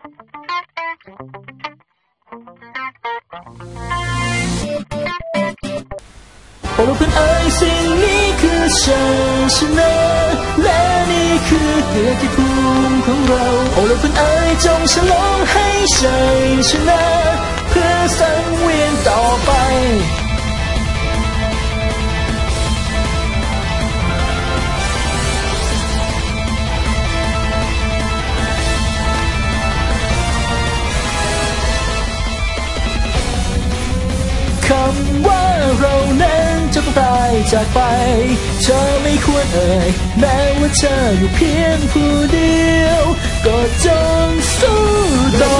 โอ้ลูกเพื่อนเอ๋ยสิ่งนี้คือชัยชนะและนี่คือเกียรติภูมิของเรา โอ้ลูกเพื่อนเอ๋ยจงฉลองให้ชัยชนะ เพื่อสังเวียนต่อไป จายจากไป เธอไม่ควรเอ่ย แม้ว่าเธออยู่เพียงผู้เดียว ก็จงสู้ต่อ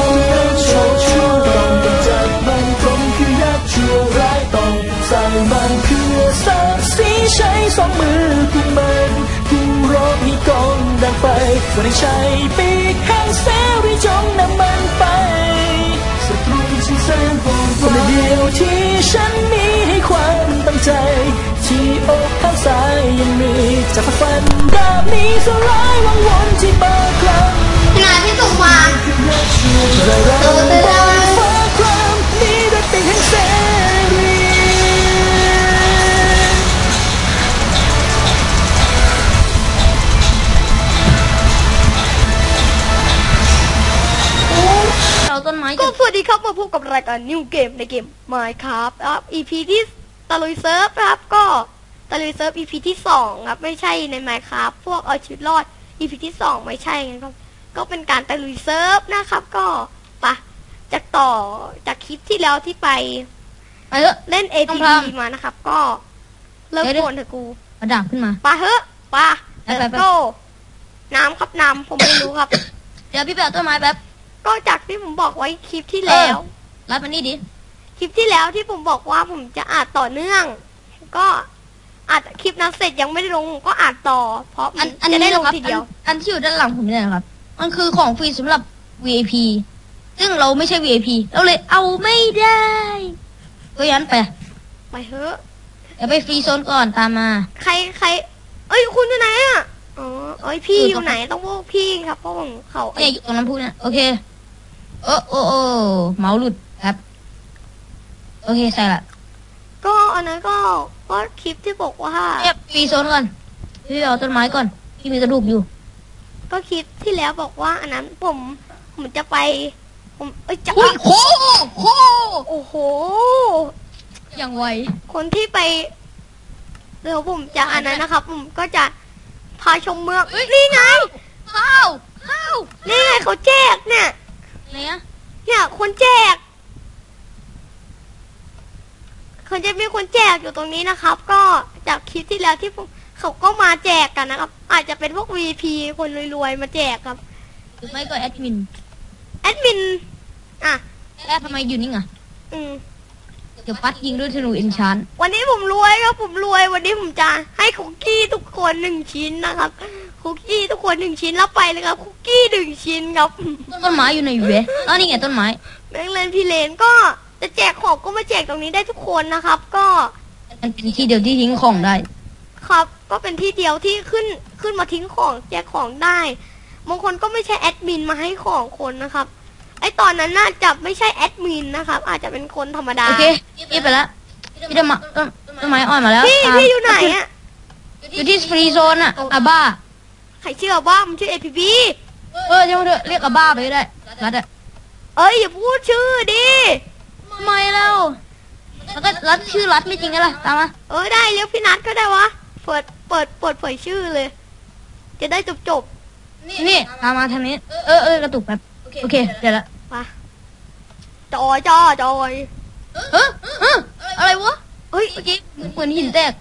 ต้องชั่วต้องกำจัดมันตรงคือยักชั่วร้ายต้องใส่มันเพื่อสร้างสีใช้สองมือกุมมันผู้ร้องให้กองดังไปวันนี้ใช้ปีกแห่งเสรีจงนำมันไปศัตรูที่แสนโหดคนเดียวที่ฉันมี ตั้งใจ ที่อกข้างซ้ายยังมีจะฝ่าฟันดาบนี้สลายวังวนที่เบิกกลับขนาดที่ส่งมาเราเราฟ้าความนี้ได้เป็นแห่งเสรีเราต้นไม้ก็จะสวัสดีครับมาพบกับรายการนิวเกมในเกม Minecraft ครับ EP ที่ ตะลุยเซิร์ฟนะครับก็ตะลุยเซิร์ฟ EP ที่สองครับไม่ใช่ใน Minecraft พวกเอาชีวิตรอด EP ที่สองไม่ใช่ไงครับก็เป็นการตะลุยเซิร์ฟนะครับ ก็ปะจากต่อจากคลิปที่แล้วที่ไปไปเถอะ เล่น ต้อง ATV ทำมานะครับ ก็เลิกเดี๋ยว โกนเถอะกูเอาดาบขึ้นมา ปะเฮ้อะปะไปไปไปโก้น้ำครับน้ำผมไม่รู้ครับ เดี๋ยวพี่ไปเอาต้นไม้แป๊บ ก็จากที่ผมบอกไว้คลิปที่แล้วเออรับมันนี่ดิ คลิปที่แล้วที่ผมบอกว่าผมจะอ่านต่อเนื่อง ก็อ่านคลิปนั้นเสร็จยังไม่ได้ลงผมก็อ่านต่อ เพราะมัอันนอันจะนี้ได้ลนะงครับทีเดียว อันอันที่อยู่ด้านหลังผมเนี่ยนะครับ มันคือของฟรีสำหรับ VIP ซึ่งเราไม่ใช่ VIP เราเลยเอาไม่ได้ก็ยันไปไปเถอะ เดี๋ยวไปฟรีโซนก่อนตามมา ใครใคร เอ้ยคุณอยู่ไหนอะ อ๋อเอ้ยพี่อยู่อยู่ไหนต้องพวกพี่ครับเพราะผมเขาเนี่ยอยู่ตรงน้ำพุเนี่ยโอเค โอ้โอ้โอ้เมาส์หลุดครับ โอเคใส่ละก็อันนั้นก็ก็คลิปที่บอกว่าเรียบฟรีโซนก่อนพี่ไปเอาต้นไม้ก่อนที่มีกระดูกอยู่ ก็คลิปที่แล้วบอกว่า อันนั้นผมผมจะไป ผมเอ้ยจะอุ้ยโคโคโอ้โหอย่างไวคนที่ไปเดี๋ยวผมจะอันนั้นนะครับ ผมก็จะพาชมเมืองนี่ไงข้าวข้าวนี่ไงเขาแจกเนี่ยเนี่ยเนี่ยคนแจก เขาจะมีคนแจกอยู่ตรงนี้นะครับ ก็จากคลิปที่แล้วที่ผมเขาก็มาแจกกันนะครับ อาจจะเป็นพวก VP คนรวยๆมาแจกครับหรือไม่ก็แอดมินแอดมินอะแอดทำไมอยู่นิ่งอะอืมเดี๋ยวปัดยิงด้วยธนูเอนชานวันนี้ผมรวยครับผมรวยวันนี้ผมจะให้คุกกี้ทุกคนหนึ่งชิ้นนะครับคุกกี้ทุกคนหนึ่งชิ้นแล้วไปเลยครับคุกกี้หนึ่งชิ้นครับต้นไม้อยู่ในอยู่เว้ยอ๋อนี่ไงต้นไม้แบงค์เลนพี่เลนก็ จะแจกของก็มาแจกตรงนี้ได้ทุกคนนะครับ ก็มันเป็นที่เดียวที่ทิ้งของได้ ครับ ก็เป็นที่เดียวที่ขึ้นขึ้นมาทิ้งของ แจกของได้บางคนก็ไม่ใช่แอดมินมาให้ของคนนะครับ ไอตอนนั้นน่าจะไม่ใช่แอดมินนะครับ อาจจะเป็นคนธรรมดาโอเคพี่ไปแล้วพี่ต้นไม้ต้นต้นไม้อ่อนมาแล้วพี่ตามพี่อยู่ไหนอะอยู่ที่ฟรีโซนอะอาบ้าใครเชื่อว่ามันชื่อเอพีบีเออเดี๋ยวเถอะเรียกอาบ้าไปก็ได้รัดอะเอ้ยอย่าพูดชื่อดิ ทำไมแล้ว แล้วก็รัดชื่อรัดไม่จริงไงล่ะ ตามมาเออได้เรียกพี่นัทก็ได้วะ เปิด เปิด เปิดเผยชื่อเลย จะได้จบจบนี่ตามมาทางนี้ เออเออกระตุกแป๊บโอเค เดี๋ยวละๆมาจอยจ้อจอยเฮ้ยเฮ้ยอะไรวะ เฮ้ยเมื่อกี้เหมือนหินแตก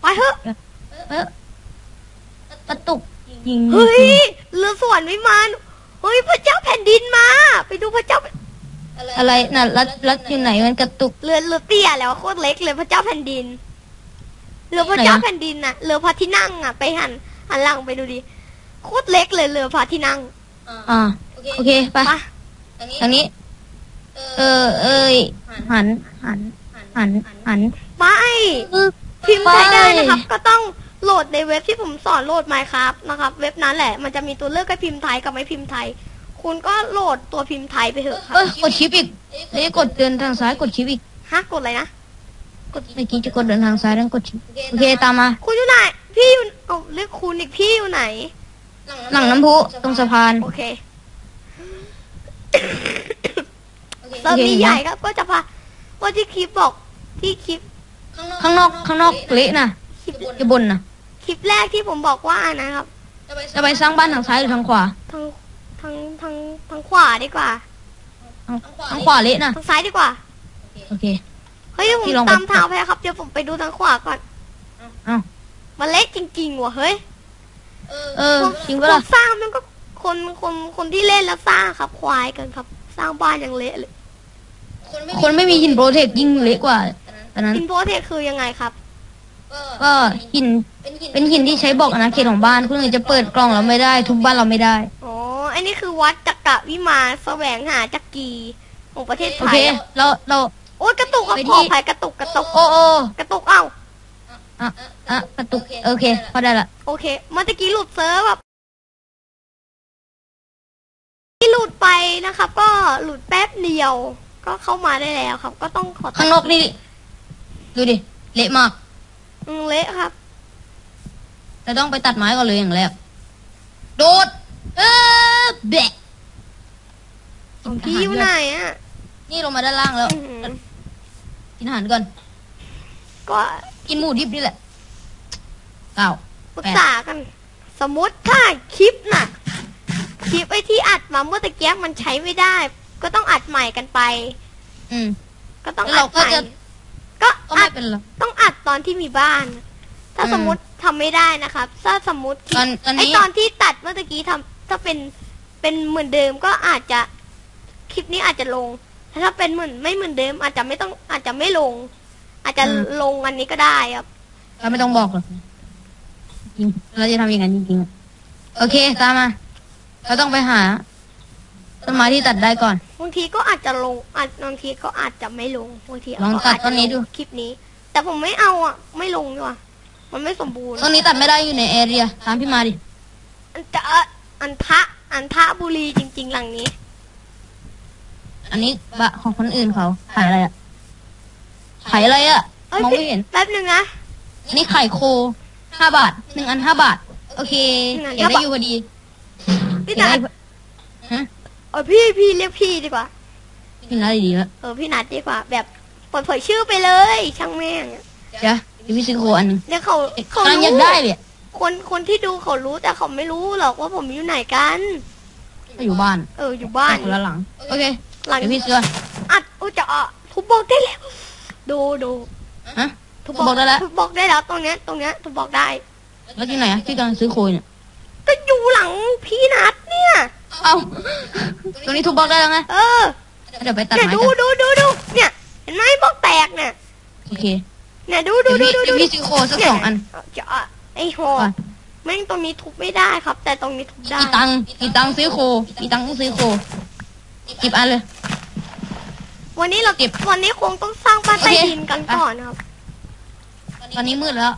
ไปเถอะ เออกระตุกยิง เฮ้ยเรือสวรรค์วิมาน เฮ้ยพระเจ้าแผ่นดินมา ไปดูพระเจ้า อะไรน่ะรัดรัดอยู่ไหนมันกระตุก เรือเรือเตี้ยแล้วโคตรเล็กเลยพระเจ้าแผ่นดิน เรือพระเจ้าไหนอะแผ่นดินน่ะเรือพระที่นั่งอะ ไปหันหันหลังไปดูดิโคตรเล็กเลยเรือพระที่นั่ง อ่าโอเคไปไปทางนี้ เออ เอ้ยหันหันหันหันไปเออพิมพ์ใช้ได้นะครับ ก็ต้องโหลดในเว็บที่ผมสอนโหลด Minecraft นะครับ เว็บนั้นแหละมันจะมีตัวเลือกให้พิมพ์ไทยกับไม่พิมพ์ไทย คุณก็โหลดตัวพิมพ์ไทยไปเถอะครับเอ้ยกดชิปอีกเอ้ยกดเดินทางซ้ายกดชิปอีกฮะกดอะไรนะ กดเมื่อกี้จะกดเดินทางซ้ายแล้วกดชิปโอเคตามมา คุณอยู่ไหน พี่อยู่เอาเรียกคุณอีกพี่อยู่ไหน หลังน้ำพุตรงสะพาน โอเคเซิร์ฟนี้ใหญ่ครับ ก็จะพาก็ที่คลิปบอกที่คลิปข้างนอกข้างนอกเละนะคลิปจะบนนะคลิปแรกที่ผมบอกว่านะครับ จะไปสร้างบ้านทางซ้ายหรือทางขวาทาง ทางทางทางขวาดีกว่าทางทางขวาเละนะทางซ้ายดีกว่า โอเค เฮ้ยเดี๋ยวผมพี่ลองไป ตามทางไปครับ เดี๋ยวผมไปดูทางขวาก่อน เอ้ามันเละจริงๆว่ะเฮ้ยเออจริงคปะล่ะนสร้างมันก็คนคนคนที่เล่นแล้วสร้างครับควายกันครับ สร้างบ้านยังเละเลยคนไม่มีหินโปรเทคยิ่งเละกว่าตอนนั้น อินโพเทคคือยังไงครับ ก็หินเป็นหินที่ใช้บอกอาณาเขตของบ้านคุณอื่นจะเปิดกล่องเราไม่ได้ทุบบ้านเราไม่ได้ อ๋อ อันนี้คือวัดจักรวิมานแสวงหาจักรีของประเทศโอไทเค ยเรา เรา โอ้ยกระตุกครับไปขที่ออภัยกระตุกกระตุกโอ้โอ้กระตุกเอ้าอะอะกระตุก โอเค พอได้ละ โอเคเมื่อตะกี้หลุดเซิร์ฟแบบที่หลุดไปนะครับ ก็หลุดแป๊บเดียว ก็เข้ามาได้แล้วครับ ก็ต้องขอข้างนอกนี่ ดูดิ เละมาก อืมเละครับแต่ต้องไปตัดไม้ก่อนเลยอย่างแรก โดด เออ แบะพี่อยู่ไหนอะนี่ลงมาด้านล่างแล้ว อื้อหือกินอาหารก่อน ก็กินหมูดิบนี่แหละเก้าปรึกษากัน สมมติถ้าคลิปน่ะ คลิปไอ้ที่อัดมาเมื่อตะเกียบมันใช้ไม่ได้ ก็ต้องอัดใหม่กันไป อืม ก็ต้องแล้วอัเราดใหม่ก็จะ ก็ก็อัไม่ด เป็นไร ต้องอัดตอนที่มีบ้าน ถ้าอืมสมมติทำไม่ได้นะครับ ถ้าสมมติคลิตอปนตอนไอนี้ตอนที่ตัดเมื่อตะกี้ทำถ้าเป็น เป็นเหมือนเดิมก็อาจจะคลิปนี้อาจจะลงแต่ถ้าเป็นเหมือนไม่เหมือนเดิม อาจจะไม่ต้องอาจจะไม่ลง อาจจะลงอันนี้ก็ได้ครับเราไม่ต้องบอกหรอกจริงเราจะทำอย่างนั้นจริงๆอะโอเคตามมาเราต้องไปหาต้นไม้ที่ตัดได้ก่อนบางทีก็อาจจะลงอาจบางทีก็อาจจะไม่ลงบางทีลองก็ตัดอาจต้จะนนี้ลงดูคลิปนี้ แต่ผมไม่เอาอะ ไม่ลงดีกว่ามันไม่สมบูรณ์ต้นนี้ตัดไม่ได้อยู่ในแอเรียตามพี่มาดิอันจะอันทะ อันทะบุรีจริง ๆ หลังนี้ อันนี้บะของคนอื่นเขาขายอะไรอะขายอะไรอะเอ้ยมองไม่เห็น แป๊บหนึ่งนะ อันนี้ไข่โคห้าบาทหนึ่งอันห้าบาท โอเคหนึ่งอันอยากได้ห้าบาท อยู่พอดีพี่อยากนัได้ดฮะเออพี่พี่เรียกพี่ดีกว่า พี่นัดดีๆแล้วเออพี่นัดดีกว่า แบบเปิดเผยชื่อไปเลย ช่างแม่งอะเดี๋ยวเดี๋ยวพี่ซื้อโคอันหนึงเดี๋ยวเขาเขากำลังรู้อยากได้เลยอะ คนคนที่ดูเขารู้แต่เขาไม่รู้หรอกว่าผมอยู่ไหนกัน ก็อยู่บ้านเอออยู่บ้านคนละหลัง โอเคหลังเดี๋ยวพี่ซื้ออัดอุ้ยจะอะทุบบอกได้แล้วดูดูฮะทุบบอกได้แล้วทุบบอกได้แล้วตรงเนี้ยตรงเนี้ยทุบบอกได้ แล้วที่ไหนอะที่กำลังซื้อโคเนี่ยก็อยู่หลังพี่นัดเนี่ยเอ้าตรงนี้ทุบบล็อกได้แล้วไงเออเดี๋ยวไปตัดเนี่ยไม้ดูกันดูดูดูเนี่ยเห็นไหมบอกแตกเนี่ยโอเคเนี่ยดูดูเดี๋ยวดูพี่ดูเดี๋ยวดูพี่ซื้อโคสักสองอันจะอะ ไอ้โหก่อนแม่งตรงนี้ทุบไม่ได้ครับ แต่ตรงนี้ทุบได้กี่ตังค์กี่ตังค์ซื้อโคกี่ตังค์ต้องซื้อโคกี่อันเลย วันนี้เราเก็บวันนี้คงต้องสร้างบ้านใต้โอเคดินกันก่อนครับ ตอนนี้มืดแล้ว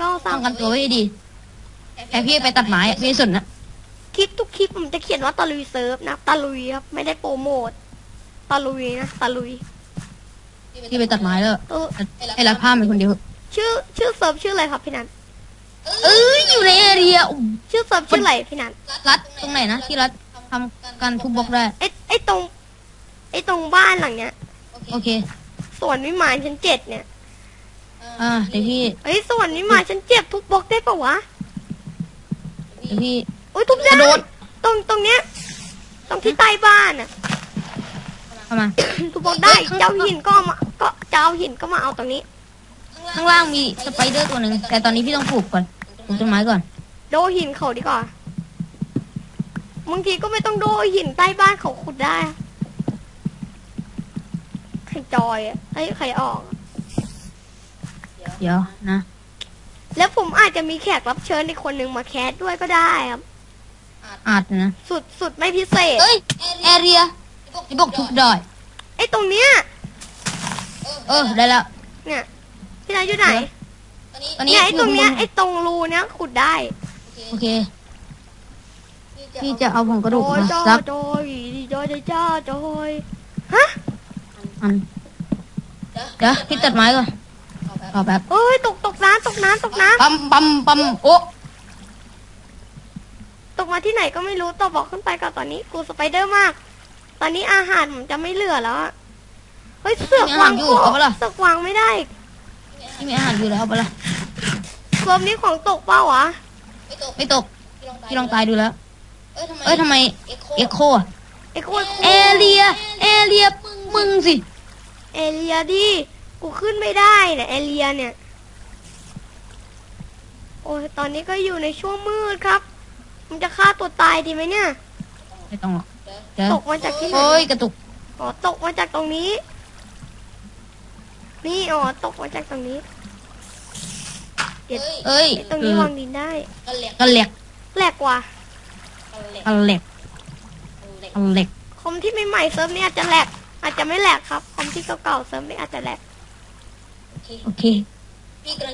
ก็สร้าต้องงกันตัวไว้ให้ดีแค่พี่ไปตัดไม้อะพี่สนนะคลิปทุกคลิปผมจะเขียนว่าตะลุยเซิร์ฟนะตะลุยครับไม่ได้โปรโมทตะลุยนะตะลุยพี่ไปตัดไม้แล้วเออให้รับผ้าเป็นคนเดียว ชื่อชื่อเซิร์ฟชื่ออะไรครับพี่นัน เอ้ยอยู่ในแอเรียอุ๊ยชื่อเซิร์ฟชื่ออะไรพี่นันรัดตรงไหนนะที่รัดทำการทุบบล็อกได้ไอ้ไอ้ตรง ไอ้ตรงบ้านหลังเนี้ยโอเคสวนวิมานชั้นเจ็ดเนี่ยอ่าเดี๋ยวพี่ไอ้ยสวนวิมานชั้นเจ็ดทุบบล็อกได้ปะวะเดี๋ยวพี่โอ้ยทุบได้กระโดดตรงตรงเนี้ยตรงที่ใต้บ้านอะเข้ามาทุบบล็อกได้เจ้าหินก็เอามาก็เจ้าหินก็มาเอาตรงนี้ ข้างล่างมีสไปเดอร์ตัวหนึ่งแต่ตอนนี้พี่ต้องปลูกก่อน ปลูกต้นไม้ก่อน โดหินเขาดีกว่าบางทีก็ไม่ต้องโดหินใต้บ้านเขาขุดได้ใครจอยอะไอ้ยใครออกเดี๋ยวนะแล้วผมอาจจะมีแขกรับเชิญอีกคนหนึ่งมาแคสด้วยก็ได้ครับอาจนะสุดสุดไม่พิเศษ เอ้ยแอเรียที่บอกทุบดอย ไอ้ตรงเนี้ย เออได้แล้ว เนี่ย พี่นายอยู่ไหน ตอนนี้เนี่ยไอ้ตรงเนี้ยอยู่ไอ้ตรงรูเนี้ยขุดได้โอเคพี่จะเอาผงกระดูกโดยมาจ้าสักโดยโดยจ้าโดยฮะอันเดี๋ยวพี่ตัดไม้ก่อนรอแป๊บเอ้ยตกตกน้ำตกน้ำตกน้ปั๊มปั๊มปั๊มโอ้ำตกมาที่ไหนก็ไม่รู้ต่อบอกขึ้นไปก่อนตอนนี้กูสไปเดอร์มาก ตอนนี้อาหารผมจะไม่เหลือแล้วอะเฮ้ยเสือกวางอยู่ของเอาปะล่ะเสือกวางไม่ได้ พี่มีอาหารอยู่แล้วเอาไปละรวมนี้ของตกเปล่าวะไม่ตกพี่ลองตายดูแล้ว เอ้ยทำไมเอ็กโคอะไอ้โคตรเอเรียเอเรียมึงสิเอเลียดิกูขึ้นไม่ได้เนี่ยเอเลียเนี่ย โอ้ยตอนนี้ก็อยู่ในช่วงมืดครับมันจะฆ่าตัวตายดีไหมเนี่ย ไม่ต้องหรอกเดี๋ยวตกมาจากที่ไหนโอ้ยกระตุกอ๋อตกมาจากตรงนี้ นี่อ๋อตกมาจากตรงนี้เดี๋ยวเอ้ยไอ้ตรงนี้วางดินได้กันเหล็กแหลกว่ะกันเหล็กกันเหล็กคอมที่ใหม่ๆเซิร์ฟนี่อาจจะแหลกอาจจะไม่แหลกครับคอมที่เก่าๆเซิร์ฟนี่อาจจะแหลกโอเค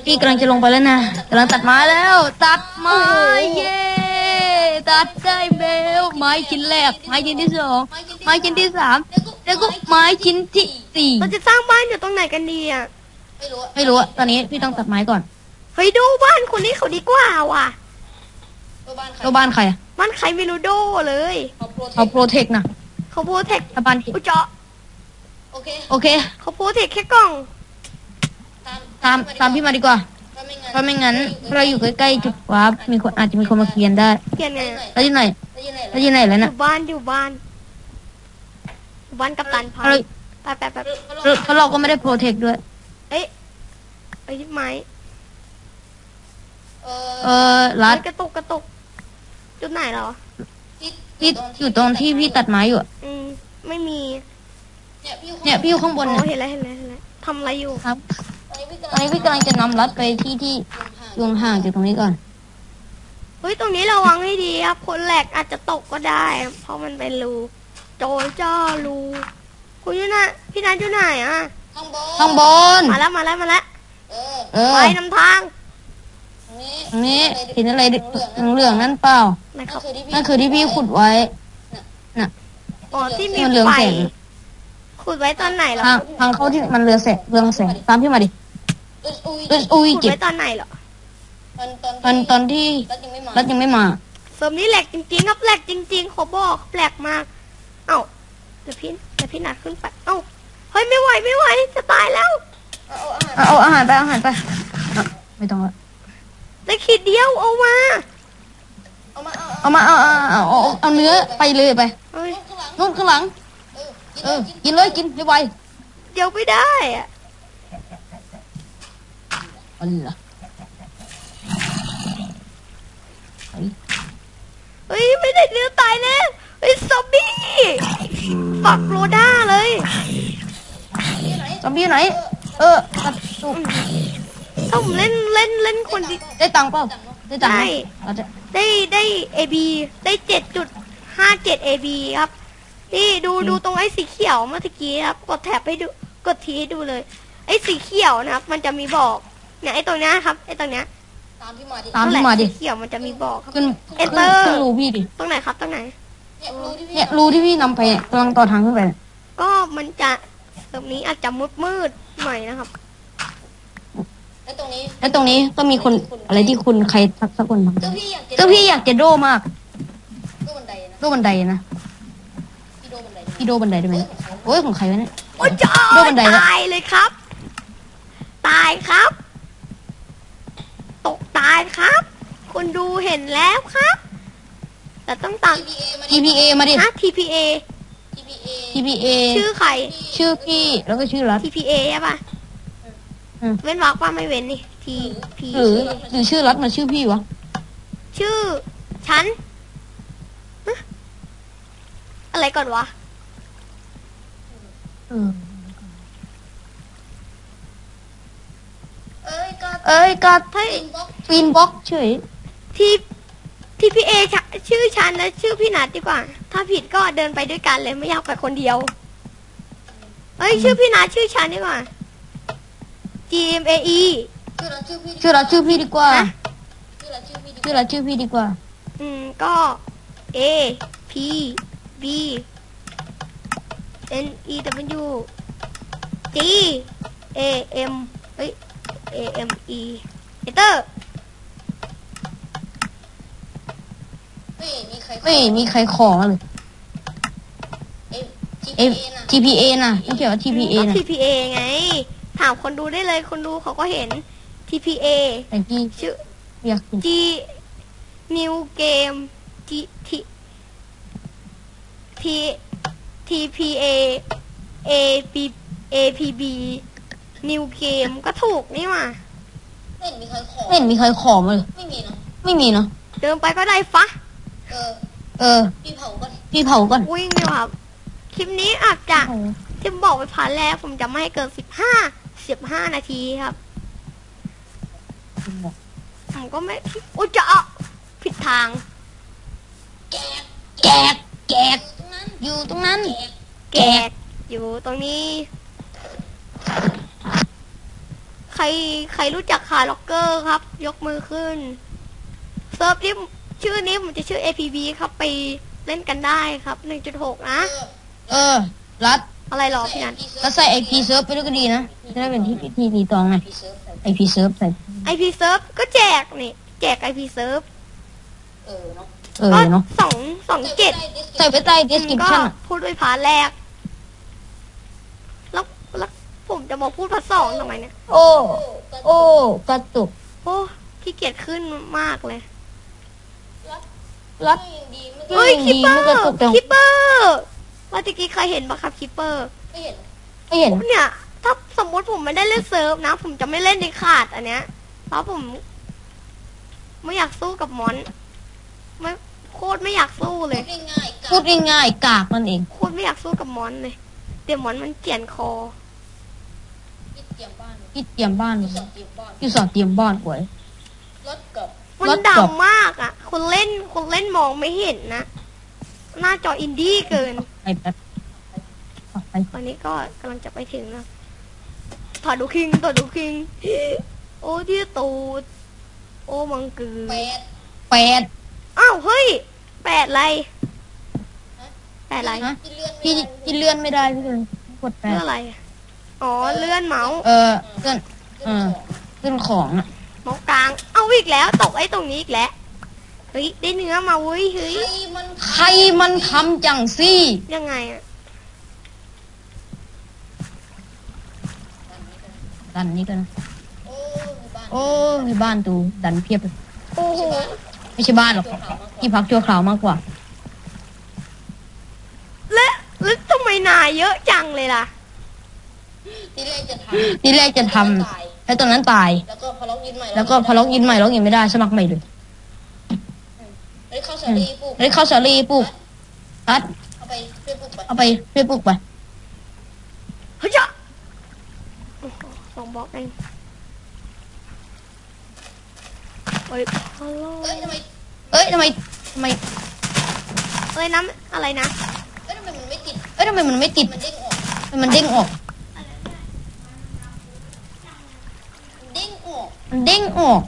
พี่กำลังจะลงไปแล้วนะกำลังตัดไม้แล้ว ตัดไม้เย้ ตัดได้เบลไม้ชิ้นแรกไม้ชิ้นที่สองไม้ชิ้นที่สามแล้วก็ไม้ชิ้นที่สี่เราจะสร้างบ้านอยู่ตรงไหนกันดีอะไม่รู้อะตอนนี้พี่ต้องตัดไม้ก่อนเฮ้ยดูบ้านคนนี้เขาดีกว่าว่ะแล้วบ้านใครอะบ้านใครไม่รู้โดเลยเอาโปรเทคนะเขาโปรเทคถ้าบ้านพี่อุยเจาะโอเคเขาโปรเทคแค่กล่องตามตามพี่มาดีกว่า เพราะไม่งั้นเราอยู่ใกล้ๆจุดวาร์ปมีคนอาจจะมีคนมาเกียนได้เขียนไงอะแล้วอยู่ไหนแล้วอยู่ไหนแล้วอนะยู่บ้านอยู่บ้านอยู่บ้านกับตันพันเราไปไปไปเพราะเราก็ไม่ได้โปรเทคด้วย เอ้ยไอ้ไม้เออรัดเฮ้ยกระตุกกระตุก จุดไหนเหรอ พี่อยู่ตรงที่พี่ตัดไม้อยู่อะอืม ไม่มีเนี่ยพี่อยู่ข้างบนอ๋เนี่อยเห็นแล้วเห็นแล้วเห็นแล้วทำอะไรอยู่ครับ ตอนนี้พี่กำลังจะนำรัดไปที่ที่อยู่ห่างจากตรงนี้ก่อน เฮ้ยตรงนี้ระวังให้ดีครับ คนแหลกอาจจะตกก็ได้ครับเพราะมันเป็นรูโจรจ้ารูคุณอยู่ไหนพี่นัทอยู่ไหนอะข้างบนมาแล้วมาแล้วมาแล้วเออไปนำทางตรงนี้เห็นอะไรเหลืองๆนั่นเปล่านะครับนั่นคือที่พี่ขุดไว้อ๋อที่มีมันเหลืองไฟแสงขุดไว้ตอนไหนเหรอทางทางเข้าที่มันเรือแสงเรืองแสงตามพี่มาดิ อุ้ยอุ้ยขุดเจ็บไว้ตอนไหนเหรอตอนตอนที่รัดยังไม่มาเสริมนี้แหลกจริงๆครับแหลกจริงๆขอบอกแปลกมาก เอ้าเดี๋ยวพี่เดี๋ยวพี่นัดขึ้นไปเอ้าเฮ้ยไม่ไหวไม่ไหวจะตายแล้วเอาเอาอาหารไปเอาอาหารไปอะไม่ต้องละได้ขีดเดียวเอามาเอามาเอาเอาเอาเอาเอาเนื้อไปเลยไปเฮ้ยนู่นข้างหลังเออกินเลยกินให้ไวเดี๋ยวไม่ได้อะเอาเลยเหรอเฮ้ย ไม่ได้เนื้อตายแล้วเฮ้ยซอมบี้ปักโรด้าเลยซอมบี้ไหน เออตัดสู้ถ้าผมเล่นเล่นเล่นคนที่ได้ตังค์เปล่าได้ตังค์ไหมได้เราจะได้ได้เอบีได้เจ็ดจุดห้าเจ็ดเอบีครับ นี่ดูดูตรงไอ้สีเขียวเมื่อตะกี้ครับ กดแท็บให้ดู กดทีให้ดูเลย ไอ้สีเขียวนะครับ มันจะมีบอก เนี่ยไอ้ตรงเนี้ยครับไอ้ตรงเนี้ยตามพี่นั่นแหละมาดิสีเขียวมันจะมีบอกครับ ขึ้นเอ็ขึ้นนเตอร์ ขึ้นรูพี่ดิ ตรงไหนครับตรงไหน เนี่ยรูที่พี่นำไปเนี่ยกำลังต่อทางขึ้นไปเนี่ยก็มันจะตรงนี้อาจจะมืดมืดๆหน่อยนะครับ แล้วตรงนี้ก็มีคนอะไรที่คุณใครสักสักคนทำก็พี่อยากจะโดมากโดบันไดนะพี่โดบันไดได้ไหมโอ้ยของใครวะเนี่ย โอ้ยจ้าโดนบันไดละตายเลยครับ ตายครับตกตายครับ คุณดูเห็นแล้วครับ แต่ต้องตาม TPA มาดิ นะ TPA TPA ชื่อใคร ชื่อพี่แล้วก็ชื่อรัฐ TPA ใช่ปะอืม เว้นวรรคว่าไม่เว้นนี่ TP หรือหรือชื่อรัฐมาชื่อพี่วะชื่อ ฉันฮะอะไรก่อนวะ เออเอ้ยกัดเฮ้ย ฟีนบล็อกเฉย ทีทีพีเอชื่อฉันและชื่อพี่นัทดีกว่า ถ้าผิดก็เดินไปด้วยกันเลยไม่อยากไปคนเดียว เอ้ยชื่อพี่นัทชื่อฉันดีกว่า G M A E ชื่อเราชื่อพี่ดีกว่า ฮะ ชื่อเราชื่อพี่ดีกว่า อืมก็ A P B N E W G A M เฮ้ย A M E เอเตอร์ ไม่มีใครขอมาเลยเอ TPA น่ะต้องเขียนว่า TPA ก็ น่ะ TPA ไง ถามคนดูได้เลยคนดูเขาก็เห็น TPA แต่พี่ชื่ออยากกิน G New Game G T T TPA A B A P B New Game ก็ถูกนี่หว่าไม่เห็นมีใครขอมาเลย ไม่มีเนาะไม่มีเนาะเดินไปก็ได้ฟะ เออ เออ พี่เผาก่อน พี่เผาก่อนวิ่งอยู่ครับ คลิปนี้อาจจะที่ผมบอกไปพาร์ทแรกผมจะไม่ให้เกินสิบห้าสิบห้านาทีครับ ผมก็ไม่อุยจะเอาผิดทาง แกะแกกแกกตรงนั้นอยู่ตรงนั้น แกกอยู่ตรงนี้ ใครใครรู้จักคาร์ล็อกเกอร์ครับ ยกมือขึ้น เซิร์ฟที่ ชื่อนี้ผมจะชื่อ APB ครับไปเล่นกันได้ครับ 1.6 นะ เออเออรัดอะไรหรอพี่นันแล้วใส่ IP เซิร์ฟไปด้วยก็ดีนะจะได้เป็นที่ที่ตีตองไงพี่เซิร์ฟใส่ IP เซิร์ฟใส่ IP เซิร์ฟก็แจกนี่ แจก IP เซิร์ฟเออเนาะเออก็เนาะสองสองเจ็ดใส่ไปใต้ ก็ description อะพูดด้วยพาร์ทแรก แล้วแล้วผมจะมาพูดพาร์ทสองทำไมเนี่ย โอ้ โอ้ กระตุก โอ้ขี้เกียจขึ้นมากเลย รัดยังดีไม่เฮ้ยอืมคิปเปอดีไม่กระร์ตุกจังคิปเปอร์ว่าตะกี้เคยเห็นปะครับคิปเปอร์ไม่เห็นไม่เห็น เนี่ย ถ้าสมมติผมไม่ได้เล่นเซิร์ฟนะ ผมจะไม่เล่นในขาดอันเนี้ยเพราะผม ไม่อยากสู้กับมอนไม่โคตรไม่อยากสู้เลยพูดง่ายๆพูดง่ายๆกากมันเอง โคตรไม่อยากสู้กับมอนเลยเดี๋ยวมอนมันเจียนคอพี่เตรียมบ้านที่เตรียมบ้านพี่สองเตรียมบ้าน อยู่สอนเตรียมบ้านไว้รถกับ มันรถจบดำมากอะ คนเล่นมองไม่เห็นนะ หน้าจออินดี้เกินไปแป๊บอาไปตอนนี้ก็กำลังจะไปถึงนะถอดดูคิงถอดดูคิง โอ้ที่ตูด โอ้มังกือแปดแปดอ้าวเฮ้ยแปดอะไรแปดอะไรฮะที่เลื่อนไม่พี่พี่เลื่อนไม่ได้พี่เลยกดแปเพื่ดออะไร อ๋อเลื่อนเมาส์ เออเลื่อนเออเลื่อนของอะเมาส์กลาง เอาอีกแล้วตกไอ้ตรงนี้อีกแล้ว เฮ้ยได้เนื้อมาเว้ยเฮ้ยใครมันใครมันทำจังซี่ ยังไงอะดันนี้กันโอ้บ้านโอ้ยบ้านตูดันเพียบเลยโอ้โหไม่ใช่บ้านหรอกที่พักชั่วคราวมากกว่า และแล้วทำไมนายเยอะจังเลยล่ะ ที่แรกจะทที่แรกจะทำำตายแล้วตอนนั้นตาย แล้วก็พอล็อกอินใหม่แล้วก็พอล็อกอินใหม่ล็อกอินไม่ได้สมัครใหม่เลยเฮ้ยเข้า สาลีปลูกแล้วเข้าสาลีปลูกตัดเอาไปช่วยปลูกไปเอาไปเพื่อปลูกไปเฮ้ยจ้ะโอ้โหสองบล็อกเองเฮ้ยฮัลโหลเอ้ยทำไมเอ้ยทำไมทำไมเอ้ยน้ำอะไรนะเอ้ยทำไมมันไม่ติดเอ้ยทำไมมันไม่ติดมันเด้งออกมันเด้งออกเด้งออกมันเด้งออก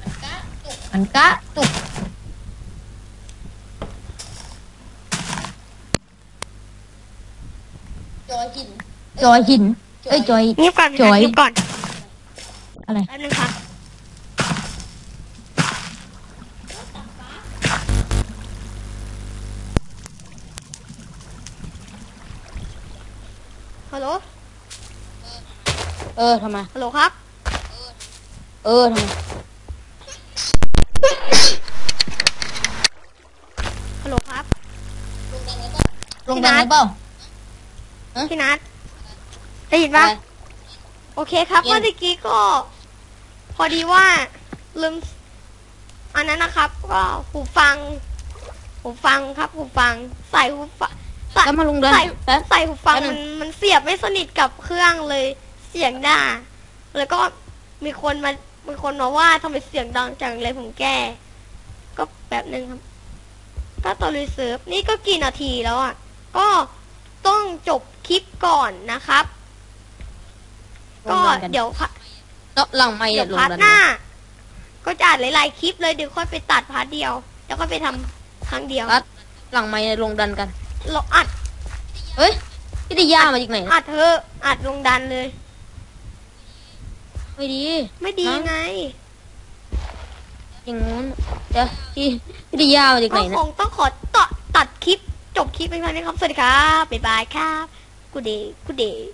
มันกะตุก มันกะตุก จอยหินจอยหิน เอ้ยจอยเงียบก่อนจอยเงียบก่อนอะไรแป๊บนึงครับฮัลโหลเออทำไมฮัลโหลครับ เออทำไม ฮัลโหลครับ ลงดังแล้วก็ลงดังหรือเปล่า พี่นัทได้ยินปะอะไรโอเคครับยินเมื่อกี้ก็ พอดีว่าลืมอันนั้นนะครับ ก็หูฟัง หูฟังครับ หูฟัง ใส่หูฟังใส่แล้วมาลงดังใส่แป๊บใส่หูฟังแป๊บนึมันงมันเสียบไม่สนิทกับเครื่องเลย เสียงด่า แล้วก็มีคนมา มีคนมาว่าทำไมเสียงดังจังเลยผมแก้ ก็แบบนึงครับ ก็ตอนรีเซิร์ฟนี่ก็กี่นาทีแล้วอะ ก็ต้องจบคลิปก่อนนะครับ ก็ลงดันกันเดี๋ยวพะแล้วหลังไม่เดี๋เนี่ยยวลงพาร์ทดันหน้า ก็จะอัดหลายๆคลิปเลยเดี๋ยวค่อยไปตัดพาร์ทเดียว แล้วก็ไปทำครั้งเดียวพาร์ทหลังไม่เนี่ยลงดันกัน เราอัด เฮ้ยพี่ได้ย่ามาจากไหนนะอัดเธอะอัดลงดันเลย ไม่ดี ไม่ดีฮะไง อย่างงู้นเดี๋ยวพี่พี่ได้ย่ามาจากไหก็นคนะงต้องขอตัดตัดคลิป จบคลิปไปเท่านี้ครับ สวัสดีครับ บ๊ายบายครับ กูเดย์กูเดย์